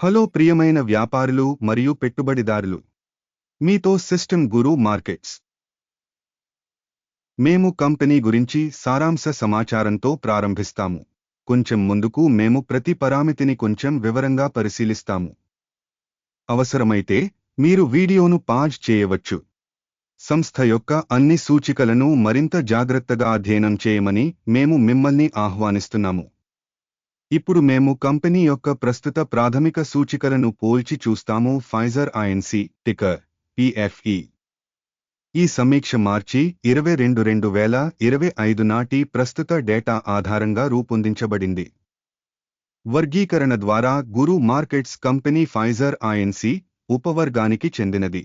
Hello ప్రియమైన వ్యాపారులు మరియు పెట్టుబడిదారులు. మీతో సిస్టమ్ గురు మార్కెట్స్. మేము కంపెనీ గురించి సారాంశ సమాచారంతో ప్రారంభిస్తాము. కొంచెం ముందుకు మేము ప్రతి పరామితిని కొంచెం వివరంగా పరిశీలిస్తాము. అవసరమైతే మీరు వీడియోను పాజ్ చేయవచ్చు. సంస్థ యొక్క అన్ని సూచికలను మరింత జాగ్రత్తగా అధ్యయనం చేయమని మేము మిమ్మల్ని ఆహ్వానిస్తున్నాము. ఇప్పుడు మేము కంపెనీ యొక్క ప్రస్తుత ప్రాథమిక సూచికలను పోల్చి చూస్తాము. ఫైజర్ ఐఎన్సి టికర్ పిఎఫ్ఈ ఈ సమీక్ష మార్చి ఇరవై రెండు రెండు వేల ఇరవై ఐదు నాటి ప్రస్తుత డేటా ఆధారంగా రూపొందించబడింది. వర్గీకరణ ద్వారా Guru markets company Pfizer INC ఉపవర్గానికి చెందినది.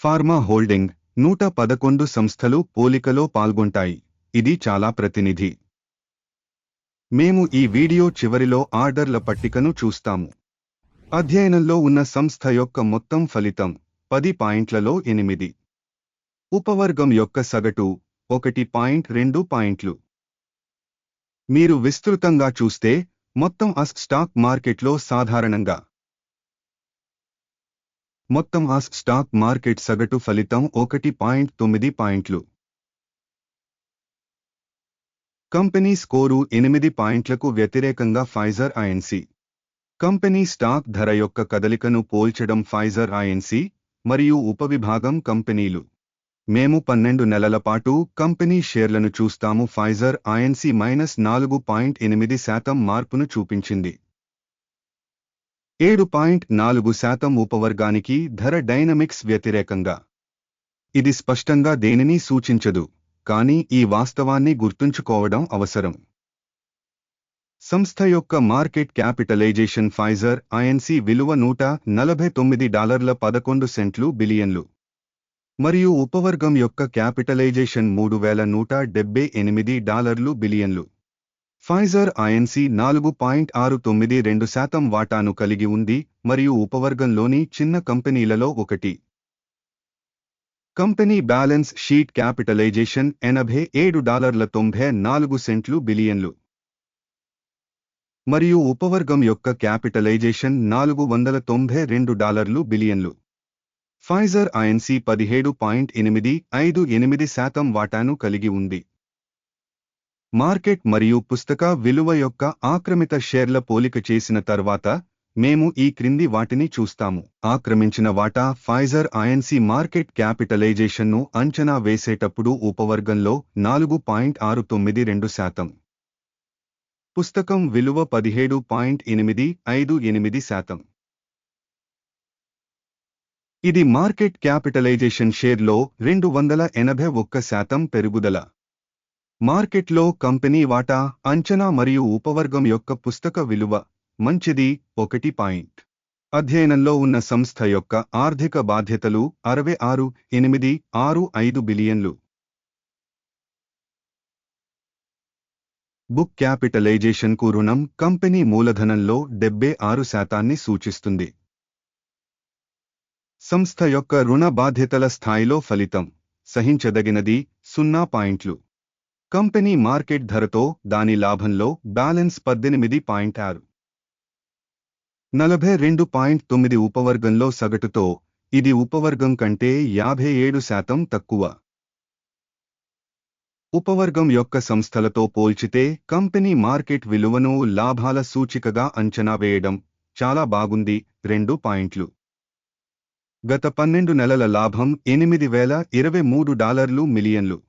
ఫార్మా హోల్డింగ్ నూట పదకొండు సంస్థలు పోలికలో పాల్గొంటాయి. ఇది చాలా ప్రతినిధి. మేము ఈ వీడియో చివరిలో ఆర్డర్ల పట్టికను చూస్తాము. అధ్యయనంలో ఉన్న సంస్థ యొక్క మొత్తం ఫలితం పది పాయింట్లలో ఎనిమిది. ఉపవర్గం యొక్క సగటు ఒకటి పాయింట్ రెండు పాయింట్లు. మీరు విస్తృతంగా చూస్తే మొత్తం అస్ స్టాక్ మార్కెట్లో సాధారణంగా. మొత్తం ఆస్ స్టాక్ మార్కెట్ సగటు ఫలితం ఒకటి పాయింట్ తొమ్మిది పాయింట్లు. కంపెనీ స్కోరు ఎనిమిది పాయింట్లకు వ్యతిరేకంగా ఫైజర్ ఐఎన్సి కంపెనీ స్టాక్ ధర యొక్క కదలికను పోల్చడం ఫైజర్ ఐఎన్సి మరియు ఉపవిభాగం కంపెనీలు. మేము పన్నెండు నెలల పాటు కంపెనీ షేర్లను చూస్తాము. ఫైజర్ ఐఎన్సి మైనస్ నాలుగు పాయింట్ ఎనిమిది శాతం మార్పును చూపించింది. ఏడు పాయింట్ నాలుగు శాతం ఉపవర్గానికి ధర డైనమిక్స్ వ్యతిరేకంగా. ఇది స్పష్టంగా దేనిని సూచించదు. కానీ ఈ వాస్తవాన్ని గుర్తుంచుకోవడం అవసరం. సంస్థ యొక్క మార్కెట్ క్యాపిటలైజేషన్ ఫైజర్ ఐఎన్సీ విలువ నూట నలభై తొమ్మిది డాలర్ల పదకొండు సెంట్లు బిలియన్లు. మరియు ఉపవర్గం యొక్క క్యాపిటలైజేషన్ మూడు వేల నూట డెబ్బై ఎనిమిది డాలర్లు బిలియన్లు. ఫైజర్ ఐఎన్సీ నాలుగు పాయింట్ ఆరు తొమ్మిది రెండు శాతం వాటాను కలిగి ఉంది మరియు ఉపవర్గంలోని చిన్న కంపెనీలలో ఒకటి. కంపెనీ బ్యాలెన్స్ షీట్ క్యాపిటలైజేషన్ ఎనభై ఏడు డాలర్ల తొంభై నాలుగు సెంట్లు బిలియన్లు. మరియు ఉపవర్గం యొక్క క్యాపిటలైజేషన్ నాలుగు వందల తొంభై రెండు డాలర్లు బిలియన్లు. ఫైజర్ ఐఎన్సీ పదిహేడు పాయింట్ ఎనిమిది ఐదు ఎనిమిది శాతం వాటాను కలిగి ఉంది. మార్కెట్ మరియు పుస్తక విలువ యొక్క ఆక్రమిత షేర్ల పోలిక చేసిన తర్వాత మేము ఈ క్రింది వాటిని చూస్తాము. ఆక్రమించిన వాటా ఫైజర్ ఐఎన్సీ మార్కెట్ క్యాపిటలైజేషన్ను అంచనా వేసేటప్పుడు ఉపవర్గంలో నాలుగు పాయింట్ ఆరు తొమ్మిది రెండు శాతం. పుస్తకం విలువ పదిహేడు పాయింట్ ఎనిమిది ఐదు ఎనిమిది శాతం. ఇది మార్కెట్ క్యాపిటలైజేషన్ షేర్లో రెండు వందల ఎనభై ఒక్క శాతం పెరుగుదల. మార్కెట్లో కంపెనీ వాటా అంచనా మరియు ఉపవర్గం యొక్క పుస్తక విలువ మంచిది ఒకటి పాయింట్. అధ్యయనంలో ఉన్న సంస్థ యొక్క ఆర్థిక బాధ్యతలు అరవై ఆరు ఎనిమిది ఆరు ఐదు బిలియన్లు. బుక్ క్యాపిటలైజేషన్కు రుణం కంపెనీ మూలధనంలో డెబ్బై ఆరు శాతాన్ని సూచిస్తుంది. సంస్థ యొక్క రుణ బాధ్యతల స్థాయిలో ఫలితం సహించదగినది సున్నా పాయింట్లు. కంపెనీ మార్కెట్ ధరతో దాని లాభంలో బ్యాలెన్స్ పద్దెనిమిది పాయింట్ ఆరు. నలభై రెండు పాయింట్ తొమ్మిది ఉపవర్గంలో సగటుతో ఇది ఉపవర్గం కంటే యాభై ఏడు శాతం తక్కువ. ఉపవర్గం యొక్క సంస్థలతో పోల్చితే కంపెనీ మార్కెట్ విలువను లాభాల సూచికగా అంచనా వేయడం చాలా బాగుంది. రెండు పాయింట్లు. గత పన్నెండు నెలల లాభం ఎనిమిది వేల ఇరవై మూడు డాలర్లు మిలియన్లు.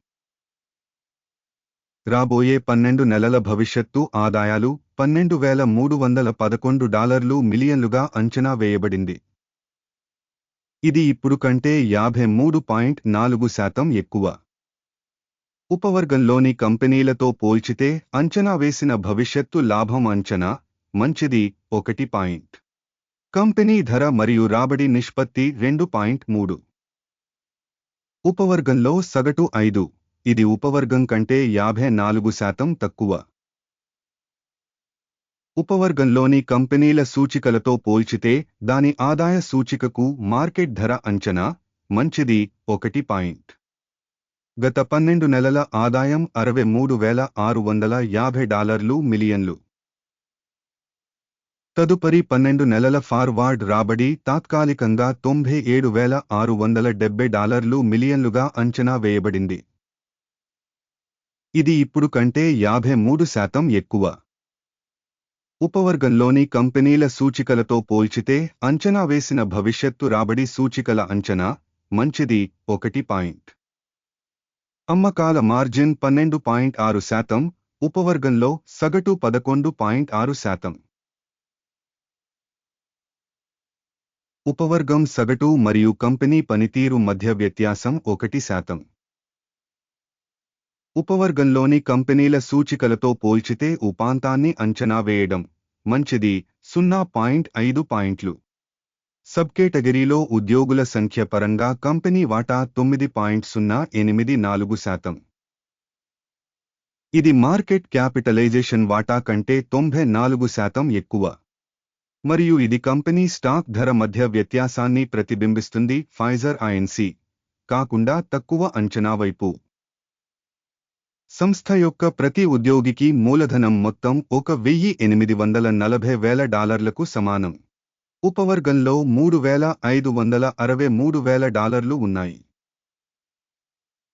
రాబోయే పన్నెండు నెలల భవిష్యత్తు ఆదాయాలు పన్నెండు వేల మూడు వందల పదకొండు డాలర్లు మిలియన్లుగా అంచనా వేయబడింది. ఇది ఇప్పుడు కంటే యాభై మూడు పాయింట్ నాలుగు శాతం ఎక్కువ. ఉపవర్గంలోని కంపెనీలతో పోల్చితే అంచనా వేసిన భవిష్యత్తు లాభం అంచనా మంచిది ఒకటి పాయింట్. కంపెనీ ధర మరియు రాబడి నిష్పత్తి రెండు పాయింట్ మూడు. ఉపవర్గంలో సగటు ఐదు. ఇది ఉపవర్గం కంటే యాభై నాలుగు శాతం తక్కువ. ఉపవర్గంలోని కంపెనీల సూచికలతో పోల్చితే దాని ఆదాయ సూచికకు మార్కెట్ ధర అంచనా మంచిది ఒకటి పాయింట్. గత పన్నెండు నెలల ఆదాయం అరవై మూడు వేల ఆరు వందల యాభై డాలర్లు మిలియన్లు. తదుపరి పన్నెండు నెలల ఫార్వార్డ్ రాబడి తాత్కాలికంగా తొంభై ఏడు వేల ఆరు వందల డెబ్బై డాలర్లు మిలియన్లుగా అంచనా వేయబడింది. ఇది ఇప్పుడు కంటే యాభై మూడు శాతం ఎక్కువ. ఉపవర్గంలోని కంపెనీల సూచికలతో పోల్చితే అంచనా వేసిన భవిష్యత్తు రాబడి సూచికల అంచనా మంచిది ఒకటి పాయింట్. అమ్మకాల మార్జిన్ పన్నెండు పాయింట్ ఆరు శాతం ఉపవర్గంలో సగటు పదకొండు పాయింట్ ఆరు శాతం. ఉపవర్గం సగటు మరియు కంపెనీ పనితీరు మధ్య వ్యత్యాసం ఒకటి శాతం. ఉపవర్గంలోని కంపెనీల సూచికలతో పోల్చితే ఉపాంతాన్ని అంచనా వేయడం మంచిది. సున్నా పాయింట్ ఐదు పాయింట్లు. సబ్ కేటగిరీలో ఉద్యోగుల సంఖ్య పరంగా కంపెనీ వాటా తొమ్మిది పాయింట్ సున్నా ఎనిమిది నాలుగు శాతం. ఇది మార్కెట్ క్యాపిటలైజేషన్ వాటా కంటే తొంభై నాలుగు శాతం ఎక్కువ. మరియు ఇది కంపెనీ స్టాక్ ధర మధ్య వ్యత్యాసాన్ని ప్రతిబింబిస్తుంది. ఫైజర్ ఐఎన్సీ కాకుండా తక్కువ అంచనా వైపు. సంస్థ యొక్క ప్రతి ఉద్యోగికి మూలధనం మొత్తం ఒక వెయ్యి ఎనిమిది వందల నలభై వేల డాలర్లకు సమానం. ఉపవర్గంలో మూడు వేల ఐదు వందల అరవై మూడు వేల డాలర్లు ఉన్నాయి.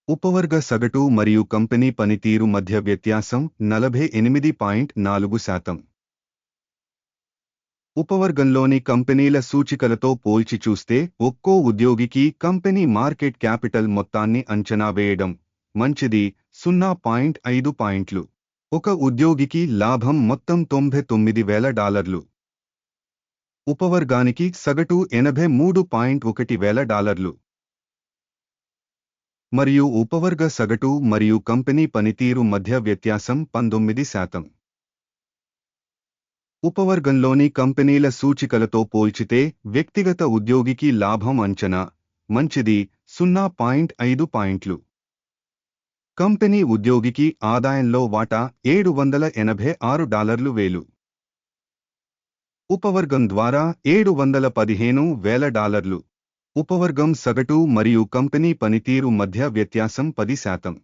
ఉపవర్గ సగటు మరియు కంపెనీ పనితీరు మధ్య వ్యత్యాసం నలభై ఎనిమిది పాయింట్ నాలుగు శాతం. ఉపవర్గంలోని కంపెనీల సూచికలతో పోల్చి చూస్తే ఒక్కో ఉద్యోగికి కంపెనీ మార్కెట్ క్యాపిటల్ మొత్తాన్ని అంచనా వేయడం మంచిది. సున్నా పాయింట్ ఐదు పాయింట్లు. ఒక ఉద్యోగికి లాభం మొత్తం తొంభై తొమ్మిది వేల డాలర్లు. ఉపవర్గానికి సగటు ఎనభై మూడు పాయింట్ ఒకటి వేల డాలర్లు. మరియు ఉపవర్గ సగటు మరియు కంపెనీ పనితీరు మధ్య వ్యత్యాసం పంతొమ్మిది శాతం. ఉపవర్గంలోని కంపెనీల సూచికలతో పోల్చితే వ్యక్తిగత ఉద్యోగికి లాభం అంచనా. మంచిది. సున్నా పాయింట్ ఐదు పాయింట్లు. కంపెనీ ఉద్యోగికి ఆదాయంలో వాటా ఏడు వందల ఎనభై ఆరు డాలర్లు వేలు. ఉపవర్గం ద్వారా ఏడు వందల పదిహేను వేల డాలర్లు. ఉపవర్గం సగటు మరియు కంపెనీ పనితీరు మధ్య వ్యత్యాసం పది శాతం.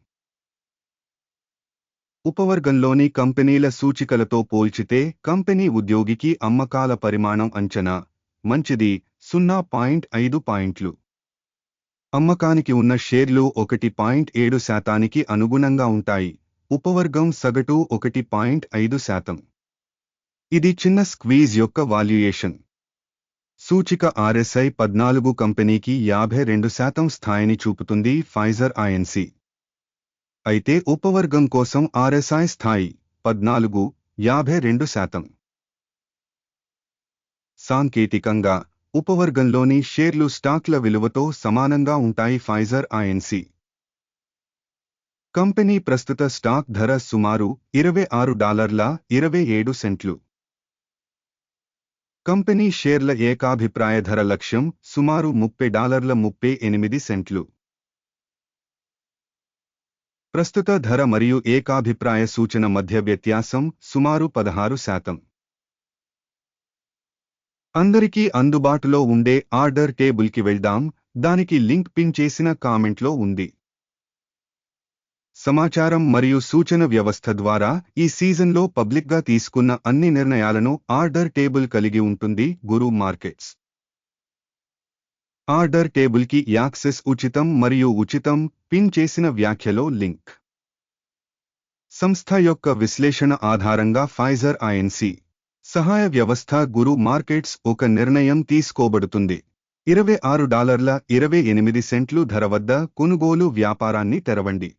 ఉపవర్గంలోని కంపెనీల సూచికలతో పోల్చితే కంపెనీ ఉద్యోగికి అమ్మకాల పరిమాణం అంచనా. మంచిది సున్నా పాయింట్ ఐదు పాయింట్లు. అమ్మకానికి ఉన్న షేర్లు ఒకటి పాయింట్ ఏడు శాతానికి అనుగుణంగా ఉంటాయి. ఉపవర్గం సగటు ఒకటి పాయింట్ ఐదు శాతం. ఇది చిన్న స్క్వీజ్ యొక్క వాల్యుయేషన్. సూచిక ఆర్ఎస్ఐ పద్నాలుగు కంపెనీకి యాభై రెండు శాతం స్థాయిని చూపుతుంది ఫైజర్ ఐఎన్సి అయితే ఉపవర్గం కోసం ఆర్ఎస్ఐ స్థాయి పద్నాలుగు యాభై రెండు శాతం. సాంకేతికంగా ఉపవర్గంలోని షేర్లు స్టాక్ల విలువతో సమానంగా ఉంటాయి ఫైజర్ ఐఎన్సీ కంపెనీ ప్రస్తుత స్టాక్ ధర సుమారు ఇరవై ఆరు డాలర్ల ఇరవై ఏడు సెంట్లు. కంపెనీ షేర్ల ఏకాభిప్రాయ ధర లక్ష్యం సుమారు ముప్పై డాలర్ల ముప్పై ఎనిమిది సెంట్లు. ప్రస్తుత ధర మరియు ఏకాభిప్రాయ సూచన మధ్య వ్యత్యాసం సుమారు పదహారు శాతం. అందరికీ అందుబాటులో ఉండే ఆర్డర్ టేబుల్కి వెళ్దాం దానికి లింక్ పిన్ చేసిన కామెంట్లో ఉంది. సమాచారం మరియు సూచన వ్యవస్థ ద్వారా ఈ సీజన్లో పబ్లిక్గా తీసుకున్న అన్ని నిర్ణయాలను ఆర్డర్ టేబుల్ కలిగి ఉంటుంది గురు మార్కెట్స్. ఆర్డర్ టేబుల్కి యాక్సెస్ ఉచితం మరియు ఉచితం పిన్ చేసిన వ్యాఖ్యలో లింక్. సంస్థ యొక్క విశ్లేషణ ఆధారంగా ఫైజర్ ఐఎన్సీ సహాయ వ్యవస్థ గురు మార్కెట్స్ ఒక నిర్ణయం తీసుకోబడుతుంది. ఇరవై ఆరు డాలర్ల ఇరవై ఎనిమిది సెంట్లు ధర వద్ద కొనుగోలు వ్యాపారాన్ని తెరవండి.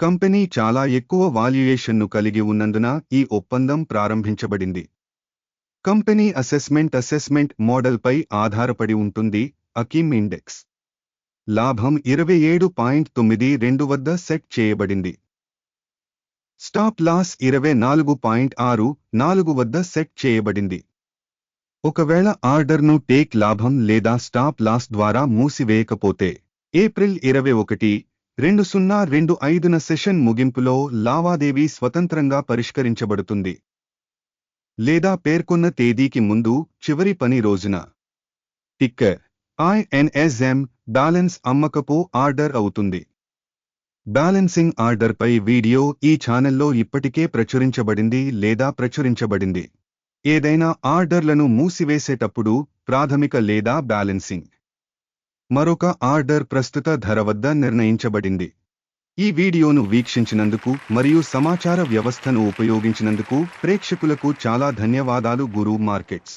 కంపెనీ చాలా ఎక్కువ వాల్యుయేషన్ను కలిగి ఉన్నందున ఈ ఒప్పందం ప్రారంభించబడింది. కంపెనీ అసెస్మెంట్ అసెస్మెంట్ మోడల్పై ఆధారపడి ఉంటుంది అకిమ్ ఇండెక్స్. లాభం ఇరవై ఏడు పాయింట్ తొమ్మిది రెండు వద్ద సెట్ చేయబడింది. స్టాప్ లాస్ ఇరవై నాలుగు పాయింట్ ఆరు నాలుగు వద్ద సెట్ చేయబడింది. ఒకవేళ ఆర్డర్ను టేక్ లాభం లేదా స్టాప్ లాస్ ద్వారా మూసివేయకపోతే ఏప్రిల్ ఇరవై ఒకటి రెండు సున్నా రెండు ఐదున సెషన్ ముగింపులో లావాదేవీ స్వతంత్రంగా పరిష్కరించబడుతుంది. లేదా పేర్కొన్న తేదీకి ముందు చివరి పని రోజున. టిక్కర్ ఐఎన్ఎస్ఎం బ్యాలెన్స్ అమ్మకపు ఆర్డర్ అవుతుంది. బ్యాలెన్సింగ్ ఆర్డర్పై వీడియో ఈ ఛానల్లో ఇప్పటికే ప్రచురించబడింది లేదా ప్రచురించబడింది. ఏదైనా ఆర్డర్లను మూసివేసేటప్పుడు ప్రాథమిక లేదా బ్యాలెన్సింగ్ మరొక ఆర్డర్ ప్రస్తుత ధర వద్ద నిర్ణయించబడింది. ఈ వీడియోను వీక్షించినందుకు మరియు సమాచార వ్యవస్థను ఉపయోగించినందుకు ప్రేక్షకులకు చాలా ధన్యవాదాలు గురు మార్కెట్స్.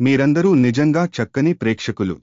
మీరందరూ నిజంగా చక్కని ప్రేక్షకులు.